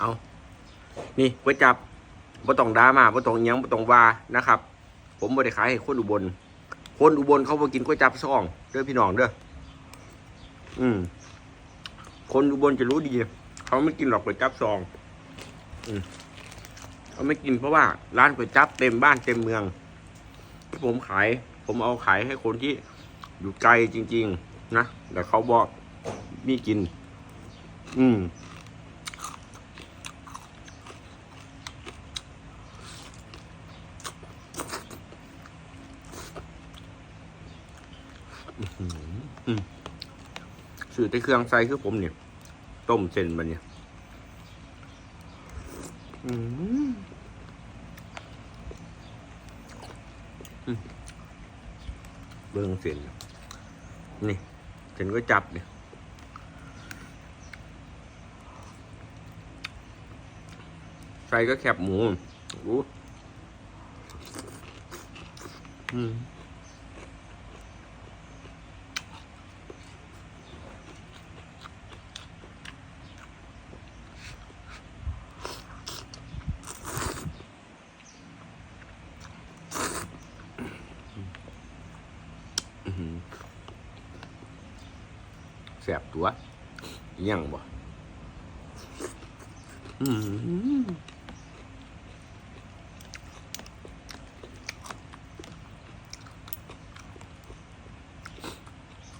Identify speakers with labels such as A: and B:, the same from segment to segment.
A: เอานี่ก๋วยจับบ่ต้องดรามาบ่ต้องยังบ่ต้องว่านะครับ ผมบ่ได้ขายให้คนอุบล คนอุบลเขาบ่กินก๋วยจับซองเด้อพี่น้องเด้ออืม คนอุบลจะรู้ดี เขาไม่กินหรอกก๋วยจับซอง อืมเขาไม่กินเพราะว่า ร้านก๋วยจับเต็มบ้านเต็มเมืองที่ผมขาย ผมเอาขายให้คนที่อยู่ไกลจริง ๆ นะแต่เขาบอกมีกิน อืม สื่อแต่เครื่องใส่คือผมเนี่ย ต้มเส้นมันเนี่ยอืมอืมเบิ่งเส้นนี่เส้นก็จับเนี่ยใส่ก็แคบหมูอู้อืม สบตัวยังบ่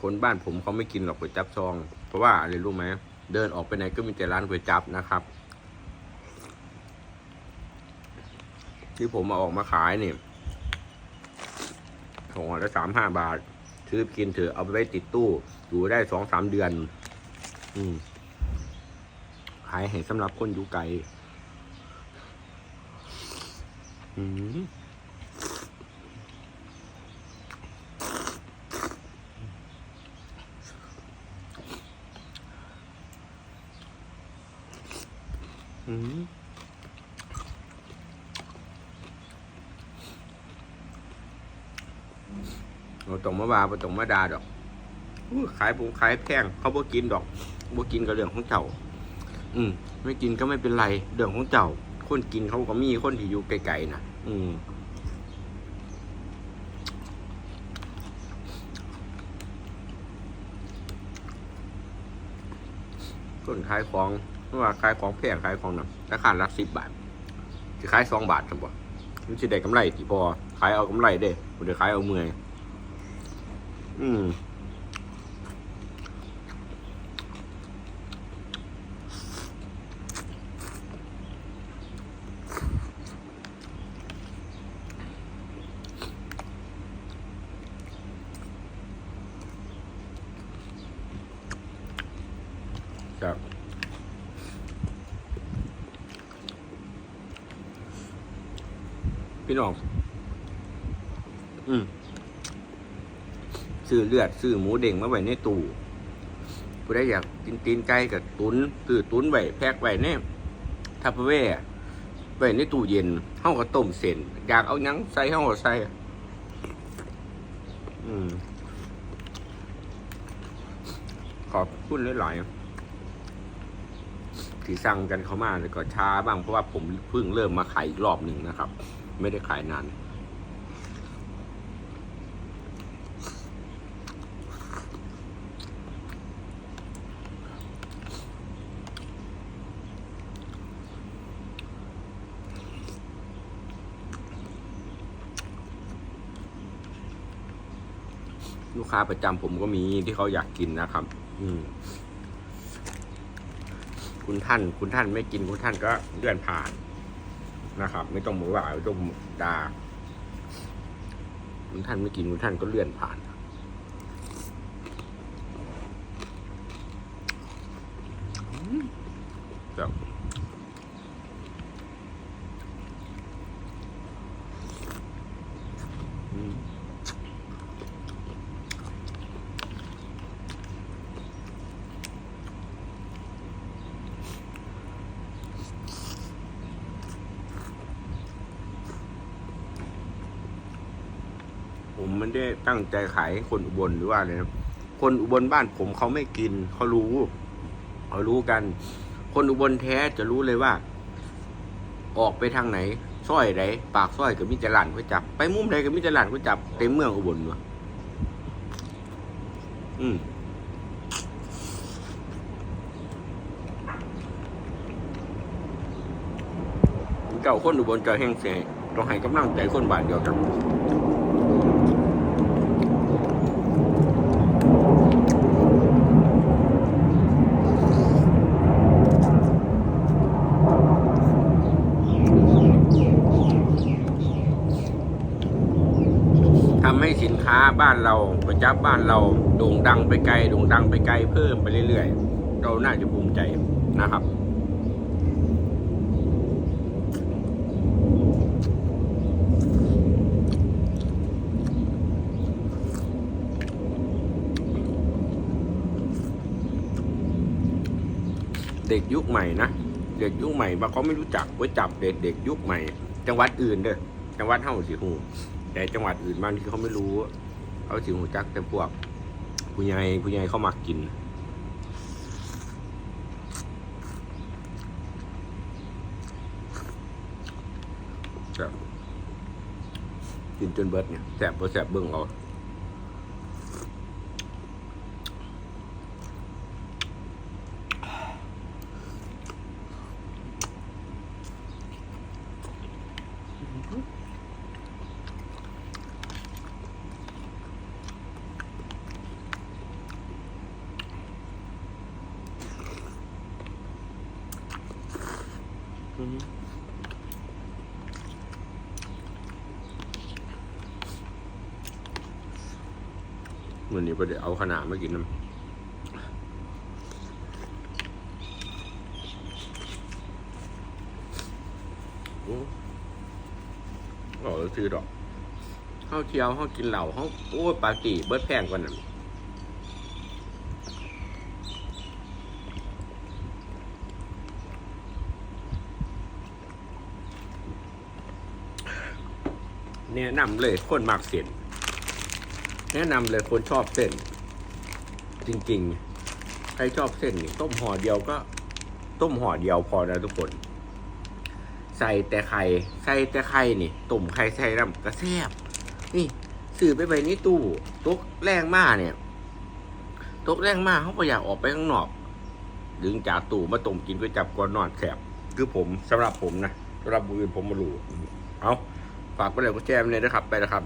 A: คนบ้านผมเขาไม่กินหรอกก๋วยจับซอง เพราะว่าอะไรรู้ไหม เดินออกไปไหนก็มีแต่ร้านก๋วยจับนะครับ ที่ผมมาออกมาขายเนี่ยห่อละสามห้าบาท ซื้อกินเถอะเอาไปไว้ติดตู้อยู่ได้สองสามเดือน อืมขายให้สำหรับคนอยู่ไกลอืมอืม บ่ต้องมาว่าบ่ต้องมาดาดอกขายผมขายแพงเขาบ่กินดอกบ่กินก็เรื่องของเจ้า อืม ไม่กินก็ไม่เป็นไรเรื่องของเจ้า คนกินเขาก็มีคนที่อยู่ไกลๆนะอืมคนขายของไม่ว่าขายของแพงขายของน่ะราคาละสิบบาทจะขายสองบาทจังบ่มันจะได้กำไรที่พอขายเอากำไรเด้บ่ได้ขายเอาเมื่อย อืมครับพี่น้อง อืม ซื้อเลือดซื้อหมูเด้งมาไว้ในตู้ผู้ใดอยากกินตีนไก่กับตุนซื้อตุนไว้แพ็คไว้แน่ทัพเว่ไว้ในตู้เย็นเฮาก็ต้มเส้นอยากเอายังใส่เฮาก็ใส่อืมขอบคุณหลายๆที่สั่งกันเข้ามาแล้วก็ช้าบ้างเพราะว่าผมเพิ่งเริ่มมาขายอีกรอบหนึ่งนะครับ ไม่ได้ขายนาน ลูกค้าประจำผมก็มีที่เขาอยากกินนะครับ อืม คุณท่าน คุณท่านไม่กินคุณท่านก็เลื่อนผ่านนะครับ ไม่ต้องมาว่าไม่ต้องด่าคุณท่านไม่กินคุณท่านก็เลื่อนผ่าน ไม่ได้ตั้งใจขายให้คนอุบลหรือว่าอะไรนะคนอุบลบ้านผมเขาไม่กินเขารู้เขารู้กัน คนอุบลแท้จะรู้เลยว่า ออกไปทางไหนซอยไหนปากซอยก็มีแต่ร้านก๋วยจับ ไปมุมใดก็มีแต่ร้านก๋วยจับเต็มเมืองอุบลวะอืมเก่าคนอุบลจอแห้งเสียต้องให้กำลังใจคนบ้านเดียวกัน ทำให้สินค้า บ้านเราประจับบ้านเราโด่งดังไปไกลโด่งดังไปไกลเพิ่มไปเรื่อยๆ เราน่าจะภูมิใจนะครับ เด็กยุคใหม่นะเด็กยุคใหม่บางเขาไม่รู้จักไว้จับเด็กเด็กยุคใหม่ จังหวัดอื่นเด้อจังหวัดเฮาสิฮู้แต่จังหวัดอื่นบางที่เขาไม่รู้ เขาสิหูจักแต่พวกผู้ใหญ่ผู้ใหญ่เขามักกินกินจนเบิดเนี่ยแสบบ่แสบเบิ่งเอา วันนี้ก็เดี๋ยวเอาขนาดมากินน้ำโอ้ก็ซื้อดอกข้าวเที่ยวข้าวกินเหล่าข้าวโอ้ยปาตีเบิร์ดแพงกว่านั้นแนะนำเลยคนมากเส้น แนะนำเลยคนชอบเส้น จริงๆ ใครชอบเส้นนี่ต้มห่อเดียวก็ ต้มห่อเดียวพอนะทุกคน ใส่แต่ไข่ใส่แต่ไข่นี่ต้มไข่ใส่น้ำกระแซบนี่ซื้อไปไปนี่ตู้ตกแรงมากเนี่ยตกแรงมากเขาก็อยากออกไปข้างนอก ดึงจากตู้มาต้มกินก๋วยจับก่อนนอนแสบคือผมสำหรับผมนะสำหรับบุญผมมารู้เอาฝากไปเลยก็แจมเลยนะครับไปนะครับ